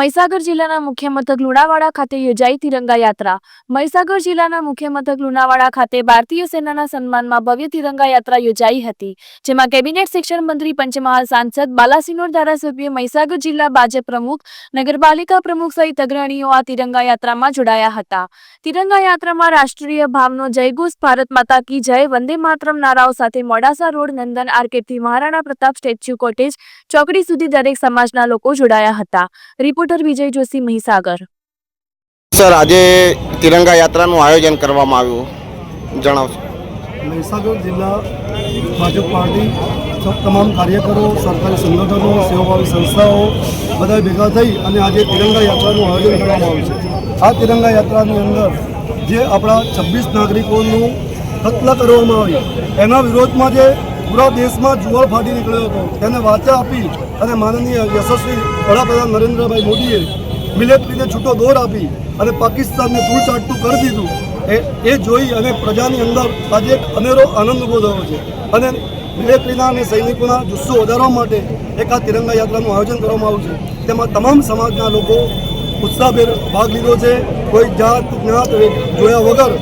મહીસાગર જિલ્લાના મુખ્ય મથક લુણાવાડા ખાતે યોજાઈ તિરંગા યાત્રા મહીસાગર જિલ્લાના મુખ્ય મથક લુણાવાડા ખાતે ભારતીય સેનાના સન્માનમાં ભવ્ય તિરંગા યાત્રા યોજાઈ હતી, જેમાં કેબિનેટ શિક્ષણ મંત્રી, પંચમહાલ સાંસદ, બાલાસિનોર ધારાસભ્ય, મહીસાગર જિલ્લા ભાજપ પ્રમુખ, નગરપાલિકા પ્રમુખ સહિત અગ્રણીઓ આ તિરંગા યાત્રામાં જોડાયા હતા. તિરંગા યાત્રામાં રાષ્ટ્રીય ભાવનો જયઘોષ, ભારત માતા કી જય, વંદે માતરમ, નારાઓ સાથે મોડાસા રોડ, નંદન આર્કેટથી મહારાણા પ્રતાપ સ્ટેચ્યુ કોટેજ ચોકડી સુધી દરેક સમાજના લોકો જોડાયા હતા. રિપોર્ટર વિજય જોશી મહીસાગર. સર આજે તિરંગા યાત્રાનું આયોજન કરવામાં આવ્યું. જણાવશો. મહીસાગર જિલ્લા ભાજપ પાર્ટી તમામ કાર્યકરો સરકારી સંગઠનો સેવાભાવી સંસ્થાઓ બધા ભેગા થઈ અને આજે તિરંગા યાત્રાનું આયોજન કરવામાં આવ્યું છે. આ તિરંગા યાત્રાની અંદર જે આપણા છવ્વીસ નાગરિકોનું કત્લ કરવામાં આવ્યું એના વિરોધમાં જે પૂરા દેશમાં જુવાળ ફાટી નીકળ્યો હતો. તેને વાચા આપી અને માનનીય યશસ્વી વડાપ્રધાન નરેન્દ્રભાઈ મોદીએ મિલિટરીને છૂટો દોર આપી અને પાકિસ્તાનને ધૂળ ચાટતું કરી દીધું. એ એ જોઈ અને પ્રજાની અંદર આજે એક અનેરો આનંદ ઊભો થયો છે. અને મિલિટરીના અને સૈનિકોના જુસ્સો વધારવા માટે એક આ તિરંગા યાત્રાનું આયોજન કરવામાં આવ્યું છે. તેમાં તમામ સમાજના લોકો ઉત્સાહભેર ભાગ લીધો છે. કોઈ જાત જ્ઞાત જોયા વગર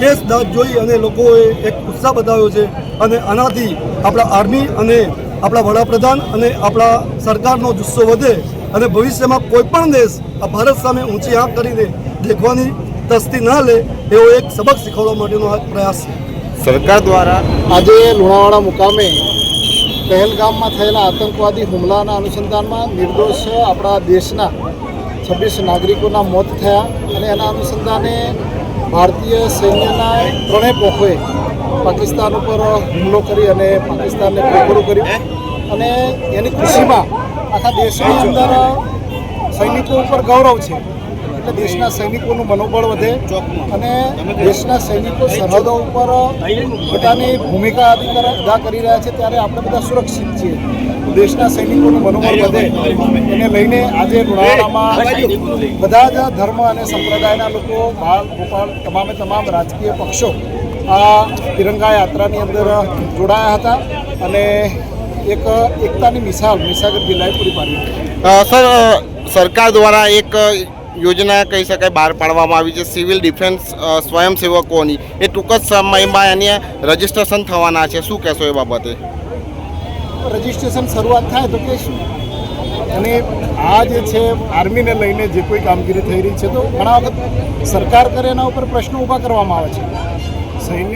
દેશ દાદ જોઈ અને લોકોએ એક ઉત્સાહ બતાવ્યો છે અને આનાથી આપણા આર્મી અને આપણા વડાપ્રધાન અને આપણા સરકારનો જુસ્સો વધે અને ભવિષ્યમાં કોઈ પણ દેશ આ ભારત સામે ઊંચી આંખ કરીને દેખવાની તસ્તી ના લે, એવો એક સબક શીખવવા માટેનો પ્રયાસ છે. સરકાર દ્વારા આજે લુણાવાડા મુકામે પહેલગામમાં થયેલા આતંકવાદી હુમલાના અનુસંધાનમાં નિર્દોષ આપણા દેશના છવ્વીસ નાગરિકોના મોત થયા અને એના અનુસંધાને ભારતીય સૈન્યના ત્રણેય પોખોએ પાકિસ્તાન ઉપર હુમલો કરી અને પાકિસ્તાનને પોખરું કર્યું. અને એની ખુશીમાં આખા દેશની અંદર સૈનિકો ઉપર ગૌરવ છે. એટલે દેશના સૈનિકોનું મનોબળ વધે અને દેશના સૈનિકો સરહદો ઉપર પોતાની ભૂમિકા અદા કર- રહ્યા છે ત્યારે આપણે બધા સુરક્ષિત છીએ. દેશના સૈનિકોનું મનોબળ વધે એને લઈને આજે બધા જ ધર્મ અને સંપ્રદાયના લોકો, બાળ ગોપાલ તમામે તમામ રાજકીય પક્ષો આ તિરંગા યાત્રાની અંદર જોડાયા હતા અને એક એકતાની મિસાલ મહીસાગર જિલ્લાએ પૂરી પાડી. સર સરકાર દ્વારા એક યોજના કહી શકાય, બહાર પાડવામાં આવી છે. સિવિલ ડિફેન્સ સ્વયંસેવકોની એ ટૂંક જ સમયમાં એની રજીસ્ટ્રેશન થવાના છે. શું કહેશો એ બાબતે? રજિસ્ટ્રેશન શરૂઆત થાય તો કહીશું. અને આ જે છે, આર્મીને લઈને જે કોઈ કામગીરી થઈ રહી છે, તો ઘણા વખત સરકાર કરે એના ઉપર પ્રશ્નો ઊભા કરવામાં આવે છે. સૈન્ય